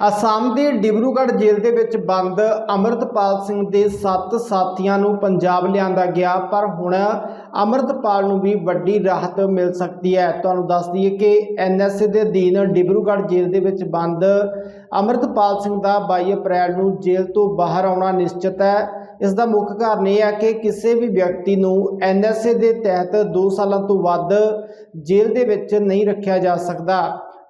ਅਸਾਮ ਦੇ ਡਿਬਰੂਗੜ੍ਹ ਜੇਲ੍ਹ ਦੇ ਵਿੱਚ ਬੰਦ ਅਮਰਤਪਾਲ ਸਿੰਘ ਦੇ 7 ਸਾਥੀਆਂ ਨੂੰ ਪੰਜਾਬ ਲਿਆਂਦਾ ਗਿਆ, ਪਰ ਹੁਣ ਅਮਰਤਪਾਲ ਨੂੰ ਵੀ ਵੱਡੀ ਰਾਹਤ ਮਿਲ ਸਕਦੀ ਹੈ। ਤੁਹਾਨੂੰ ਦੱਸ ਦਈਏ ਕਿ ਐਨਐਸਏ ਦੇ ਅਧੀਨ ਡਿਬਰੂਗੜ੍ਹ ਜੇਲ੍ਹ ਦੇ ਵਿੱਚ ਬੰਦ ਅਮਰਤਪਾਲ ਸਿੰਘ ਦਾ 22 ਅਪ੍ਰੈਲ ਨੂੰ ਜੇਲ੍ਹ ਤੋਂ ਬਾਹਰ ਆਉਣਾ ਨਿਸ਼ਚਿਤ ਹੈ। ਇਸ ਦਾ ਮੁੱਖ ਕਾਰਨ ਇਹ ਹੈ ਕਿ ਕਿਸੇ ਵੀ ਵਿਅਕਤੀ ਨੂੰ ਐਨਐਸਏ ਦੇ ਤਹਿਤ 2 ਸਾਲਾਂ ਤੋਂ ਵੱਧ ਜੇਲ੍ਹ ਦੇ ਵਿੱਚ ਨਹੀਂ ਰੱਖਿਆ ਜਾ ਸਕਦਾ।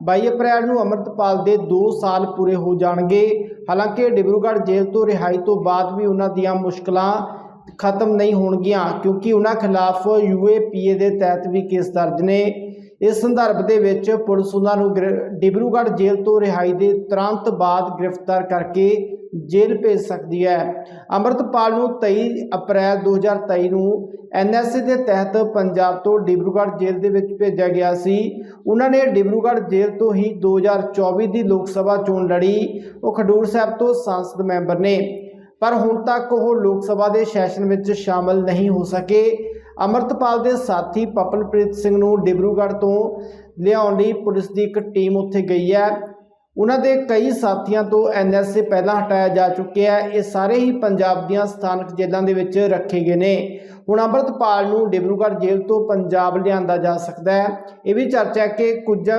22 ਅਪ੍ਰੈਲ ਨੂੰ ਅਮਰਤਪਾਲ ਦੇ 2 ਸਾਲ ਪੂਰੇ ਹੋ ਜਾਣਗੇ। ਹਾਲਾਂਕਿ ਡਿਬਰੂਗੜ੍ਹ ਜੇਲ੍ਹ ਤੋਂ ਰਿਹਾਈ ਤੋਂ ਬਾਅਦ ਵੀ ਉਹਨਾਂ ਦੀਆਂ ਮੁਸ਼ਕਲਾਂ ਖਤਮ ਨਹੀਂ ਹੋਣਗੀਆਂ, ਕਿਉਂਕਿ ਉਹਨਾਂ ਖਿਲਾਫ ਯੂਏਪੀਏ ਦੇ ਤਹਿਤ ਵੀ ਕੇਸ ਦਰਜ ਨੇ। ਇਸ ਸੰਦਰਭ ਦੇ ਵਿੱਚ ਪੁਲਿਸ ਉਹਨਾਂ ਨੂੰ ਗ੍ਰਿ- ਡਿਬਰੂਗੜ੍ਹ ਜੇਲ੍ਹ ਤੋਂ ਰਿਹਾਈ ਦੇ ਤੁਰੰਤ ਬਾਅਦ ਗ੍ਰਿਫਤਾਰ ਕਰਕੇ ਜੇਲ੍ਹ ਭੇਜ ਸਕਦੀ ਹੈ। ਅਮਰਤਪਾਲ ਨੂੰ 23 ਅਪ੍ਰੈਲ 2023 ਨੂੰ ਐਨਐਸਏ ਦੇ ਤਹਿਤ ਪੰਜਾਬ ਤੋਂ ਡਿਬਰੂਗੜ੍ਹ ਜੇਲ੍ਹ ਦੇ ਵਿੱਚ ਭੇਜਿਆ ਗਿਆ ਸੀ। ਉਹਨਾਂ ਨੇ ਡਿਬਰੂਗੜ੍ਹ ਜੇਲ੍ਹ ਤੋਂ ਹੀ 2024 ਦੀ ਲੋਕ ਸਭਾ ਚੋਣ ਲੜੀ। ਉਹ ਖਡੂਰ ਸਾਹਿਬ ਤੋਂ ਸੰਸਦ ਮੈਂਬਰ ਨੇ। ਪਰ ਹੁਣ ਤੱਕ ਉਹ ਲੋਕ ਸਭਾ ਦੇ ਸੈਸ਼ਨ ਵਿੱਚ ਸ਼ਾਮਲ ਨਹੀਂ ਹੋ ਸਕੇ। ਅਮਰਤਪਾਲ ਦੇ ਸਾਥੀ ਪਪਨਪ੍ਰੀਤ ਸਿੰਘ ਨੂੰ ਡਿਬਰੂਗੜ੍ਹ ਤੋਂ ਲਿਆਉਣ ਲਈ ਪੁਲਿਸ ਦੀ ਇੱਕ ਟੀਮ ਉੱਥੇ ਗਈ ਹੈ। ਉਹਨਾਂ ਦੇ ਕਈ ਸਾਥੀਆਂ ਤੋਂ ਐਨਐਸਏ ਪਹਿਲਾਂ ਹਟਾਇਆ ਜਾ ਚੁੱਕਿਆ ਹੈ। ਇਹ ਸਾਰੇ ਹੀ ਪੰਜਾਬ ਦੀਆਂ ਸਥਾਨਕ ਜੇਲ੍ਹਾਂ ਦੇ ਵਿੱਚ ਰੱਖੇ ਗਏ ਨੇ। ਹੁਣ ਅੰਮ੍ਰਿਤਪਾਲ ਨੂੰ ਡਿਬਰੂਗੜ੍ਹ ਜੇਲ੍ਹ ਤੋਂ ਪੰਜਾਬ ਲਿਆਂਦਾ ਜਾ ਸਕਦਾ ਹੈ। ਇਹ ਵੀ ਚਰਚਾ ਹੈ ਕਿ ਕੁਝ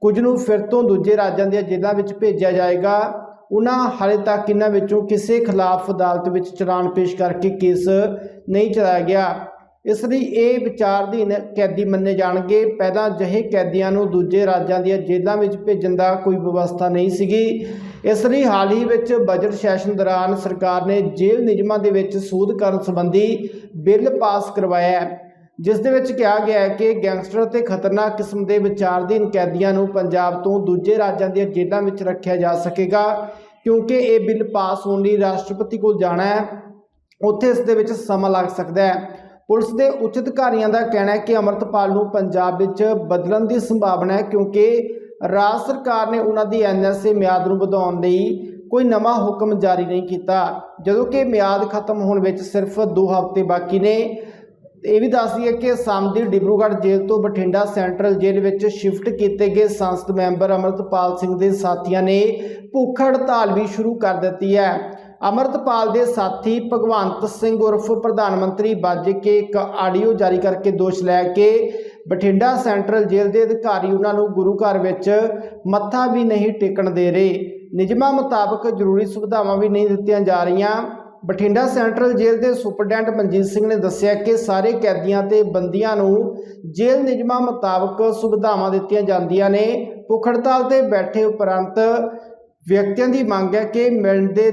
ਕੁਝ ਨੂੰ ਫਿਰ ਤੋਂ ਦੂਜੇ ਰਾਜਾਂ ਦੀਆਂ ਜੇਲ੍ਹਾਂ ਵਿੱਚ ਭੇਜਿਆ ਜਾਏਗਾ। ਉਹਨਾਂ ਹਾਲੇ ਤੱਕ ਇਹਨਾਂ ਵਿੱਚੋਂ ਕਿਸੇ ਖਿਲਾਫ ਅਦਾਲਤ ਵਿੱਚ ਚਲਾਨ ਪੇਸ਼ ਕਰਕੇ ਕੇਸ ਨਹੀਂ ਚਲਾਇਆ ਗਿਆ। ਇਸ ਲਈ ਇਹ ਵਿਚਾਰਧੀਨ ਕੈਦੀ ਮੰਨੇ ਜਾਣਗੇ। ਪਹਿਲਾਂ ਅਜਿਹੇ ਕੈਦੀਆਂ ਨੂੰ ਦੂਜੇ ਰਾਜਾਂ ਦੀਆਂ ਜੇਲ੍ਹਾਂ ਵਿੱਚ ਭੇਜਣ ਦਾ ਕੋਈ ਵਿਵਸਥਾ ਨਹੀਂ ਸੀਗੀ। ਇਸ ਲਈ ਹਾਲ ਹੀ ਵਿੱਚ ਬਜਟ ਸੈਸ਼ਨ ਦੌਰਾਨ ਸਰਕਾਰ ਨੇ ਜੇਲ੍ਹ ਨਿਯਮਾਂ ਦੇ ਵਿੱਚ ਸੋਧ ਕਰਨ ਸੰਬੰਧੀ ਬਿੱਲ ਪਾਸ ਕਰਵਾਇਆ ਹੈ। ਜਿਸ ਦੇ ਵਿੱਚ ਕਿਹਾ ਗਿਆ ਹੈ ਕਿ ਗੈਂਗਸਟਰ ਅਤੇ ਖਤਰਨਾਕ ਕਿਸਮ ਦੇ ਵਿਚਾਰਧੀਨ ਕੈਦੀਆਂ ਨੂੰ ਪੰਜਾਬ ਤੋਂ ਦੂਜੇ ਰਾਜਾਂ ਦੀਆਂ ਜੇਲ੍ਹਾਂ ਵਿੱਚ ਰੱਖਿਆ ਜਾ ਸਕੇਗਾ, ਕਿਉਂਕਿ ਇਹ ਬਿੱਲ ਪਾਸ ਹੋਣ ਲਈ ਰਾਸ਼ਟਰਪਤੀ ਕੋਲ ਜਾਣਾ ਹੈ। ਉੱਥੇ ਇਸ ਦੇ ਵਿੱਚ ਸਮਾਂ ਲੱਗ ਸਕਦਾ ਹੈ। ਪੁਲਿਸ ਦੇ ਉੱਚ ਅਧਿਕਾਰੀਆਂ ਦਾ ਕਹਿਣਾ ਹੈ ਕਿ ਅਮਰਤਪਾਲ ਨੂੰ ਪੰਜਾਬ ਵਿੱਚ ਬਦਲਣ ਦੀ ਸੰਭਾਵਨਾ ਹੈ ਕਿਉਂਕਿ ਰਾਜ ਸਰਕਾਰ ਨੇ ਉਹਨਾਂ ਦੀ ਐਨਐਸਏ ਮਿਆਦ ਨੂੰ ਵਧਾਉਣ ਲਈ ਕੋਈ ਨਵਾਂ ਹੁਕਮ ਜਾਰੀ ਨਹੀਂ ਕੀਤਾ। ਜਦੋਂ ਕਿ ਮਿਆਦ ਖਤਮ ਹੋਣ ਵਿੱਚ ਸਿਰਫ 2 ਹਫ਼ਤੇ ਬਾਕੀ ਨੇ। ਇਹ ਵੀ ਦੱਸ ਦਈਏ ਕਿ ਅਸਾਮ ਦੀ ਡਿਬਰੂਗੜ੍ਹ ਜੇਲ੍ਹ ਤੋਂ ਬਠਿੰਡਾ ਸੈਂਟਰਲ ਜੇਲ੍ਹ ਵਿੱਚ ਸ਼ਿਫਟ ਕੀਤੇ ਗਏ ਸੰਸਦ ਮੈਂਬਰ ਅਮਰਤਪਾਲ ਸਿੰਘ ਦੇ ਸਾਥੀਆਂ ਨੇ ਭੁੱਖ ਹੜਤਾਲ ਵੀ ਸ਼ੁਰੂ ਕਰ ਦਿੱਤੀ ਹੈ। ਅਮਰਤਪਾਲ ਦੇ ਸਾਥੀ ਭਗਵੰਤ ਸਿੰਘ ਉਰਫ ਪ੍ਰਧਾਨ ਮੰਤਰੀ ਵੱਜ ਕੇ ਇੱਕ ਆਡੀਓ ਜਾਰੀ ਕਰਕੇ ਦੋਸ਼ ਲੈ ਕੇ ਬਠਿੰਡਾ ਸੈਂਟਰਲ ਜੇਲ੍ਹ ਦੇ ਅਧਿਕਾਰੀ ਉਹਨਾਂ ਨੂੰ ਗੁਰੂ ਘਰ ਵਿੱਚ ਮੱਥਾ ਵੀ ਨਹੀਂ ਟੇਕਣ ਦੇ ਰਹੇ। ਨਿਯਮਾਂ ਮੁਤਾਬਕ ਜ਼ਰੂਰੀ ਸੁਵਿਧਾਵਾਂ ਵੀ ਨਹੀਂ ਦਿੱਤੀਆਂ ਜਾ ਰਹੀਆਂ। ਬਠਿੰਡਾ ਸੈਂਟਰਲ ਜੇਲ੍ਹ ਦੇ ਸੁਪਰਡੈਂਟ ਮਨਜੀਤ ਸਿੰਘ ਨੇ ਦੱਸਿਆ ਕਿ ਸਾਰੇ ਕੈਦੀਆਂ ਤੇ ਬੰਦੀਆਂ ਨੂੰ ਜੇਲ੍ਹ ਨਿਯਮਾਂ ਮੁਤਾਬਕ ਸੁਵਿਧਾਵਾਂ ਦਿੱਤੀਆਂ ਜਾਂਦੀਆਂ ਨੇ। ਭੁੱਖ ਹੜਤਾਲ ਤੇ ਬੈਠੇ ਉਪਰੰਤ ਵਿਅਕਤੀਆਂ ਦੀ ਮੰਗ ਹੈ ਕਿ ਮਿਲਣ ਦੇ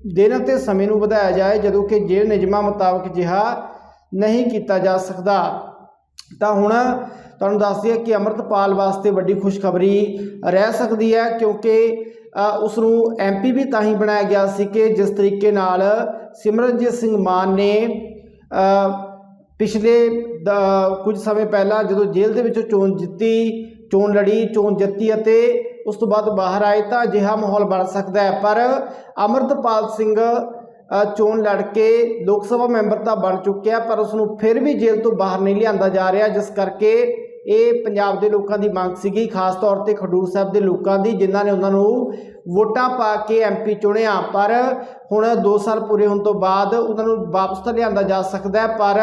ਦਿਨ ਅਤੇ ਸਮੇਂ ਨੂੰ ਵਧਾਇਆ ਜਾਏ ਜਦੋਂ ਕਿ ਜੇਲ੍ਹ ਨਿਯਮਾਂ ਮੁਤਾਬਕ ਜਿਹਾ ਨਹੀਂ ਕੀਤਾ ਜਾ ਸਕਦਾ। ਤਾਂ ਹੁਣ ਤੁਹਾਨੂੰ ਦੱਸ ਦਈਏ ਕਿ ਅਮਰਤਪਾਲ ਵਾਸਤੇ ਵੱਡੀ ਖੁਸ਼ਖਬਰੀ ਰਹਿ ਸਕਦੀ ਹੈ ਕਿਉਂਕਿ ਅ, ਉਸ ਨੂੰ ਐਮਪੀ ਵੀ ਤਾਂ ਹੀ ਬਣਾਇਆ ਗਿਆ ਸੀ ਕਿ ਜਿਸ ਤਰੀਕੇ ਨਾਲ ਸਿਮਰਨਜੀਤ ਸਿੰਘ ਮਾਨ ਨੇ ਪਿਛਲੇ ਕੁਝ ਸਮੇਂ ਪਹਿਲਾਂ ਜਦੋਂ ਜੇਲ੍ਹ ਦੇ ਵਿੱਚੋਂ ਚੋਣ ਜਿੱਤੀ ਚੋਣ ਲੜੀ ਚੋਣ ਜਿੱਤੀ ਅਤੇ ਉਸ ਤੋਂ ਬਾਅਦ ਬਾਹਰ ਆਏ ਤਾਂ ਅਜਿਹਾ ਮਾਹੌਲ ਬਣ ਸਕਦਾ ਹੈ। ਪਰ ਅਮਰਤਪਾਲ ਸਿੰਘ ਚੋਣ ਲੜ ਕੇ ਲੋਕ ਸਭਾ ਮੈਂਬਰ ਤਾਂ ਬਣ ਚੁੱਕਿਆ, ਪਰ ਉਸ ਨੂੰ ਫਿਰ ਵੀ ਜੇਲ੍ਹ ਤੋਂ ਬਾਹਰ ਨਹੀਂ ਲਿਆਂਦਾ ਜਾ ਰਿਹਾ, ਜਿਸ ਕਰਕੇ ਇਹ ਪੰਜਾਬ ਦੇ ਲੋਕਾਂ ਦੀ ਮੰਗ ਸੀਗੀ, ਖਾਸ ਤੌਰ ਤੇ ਖਡੂਰ ਸਾਹਿਬ ਦੇ ਲੋਕਾਂ ਦੀ, ਜਿਨ੍ਹਾਂ ਨੇ ਉਹਨਾਂ ਨੂੰ ਵੋਟਾਂ ਪਾ ਕੇ ਐਮਪੀ ਚੁਣਿਆ। ਪਰ ਹੁਣ 2 ਸਾਲ ਪੂਰੇ ਹੋਣ ਤੋਂ ਬਾਅਦ ਉਹਨਾਂ ਨੂੰ ਵਾਪਸ ਤਾਂ ਲਿਆਂਦਾ ਜਾ ਸਕਦਾ ਪਰ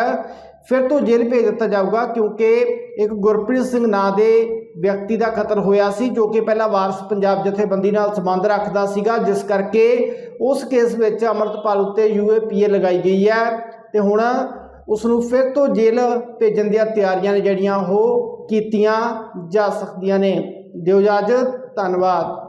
ਫਿਰ ਤੋਂ ਜੇਲ੍ਹ ਭੇਜ ਦਿੱਤਾ ਜਾਊਗਾ, ਕਿਉਂਕਿ ਇੱਕ ਗੁਰਪ੍ਰੀਤ ਸਿੰਘ ਨਾਂ ਦੇ ਵਿਅਕਤੀ ਦਾ ਕਤਲ ਹੋਇਆ ਸੀ, ਜੋ ਕਿ ਪਹਿਲਾਂ ਵਾਰਸ ਪੰਜਾਬ ਜਥੇਬੰਦੀ ਨਾਲ ਸੰਬੰਧ ਰੱਖਦਾ ਸੀਗਾ, ਜਿਸ ਕਰਕੇ ਉਸ ਕੇਸ ਵਿੱਚ ਅਮਰਤਪਾਲ ਉੱਤੇ ਯੂਏਪੀਏ ਲਗਾਈ ਗਈ ਹੈ ਤੇ ਹੁਣ ਉਸ ਨੂੰ ਫਿਰ ਤੋਂ ਜੇਲ੍ਹ ਭੇਜਣ ਦੀਆਂ ਤਿਆਰੀਆਂ ਨੇ ਜਿਹੜੀਆਂ ਉਹ ਕੀਤੀਆਂ ਜਾ ਸਕਦੀਆਂ ਨੇ। ਦਿਓ ਇਜਾਜ਼ਤ ਧੰਨਵਾਦ।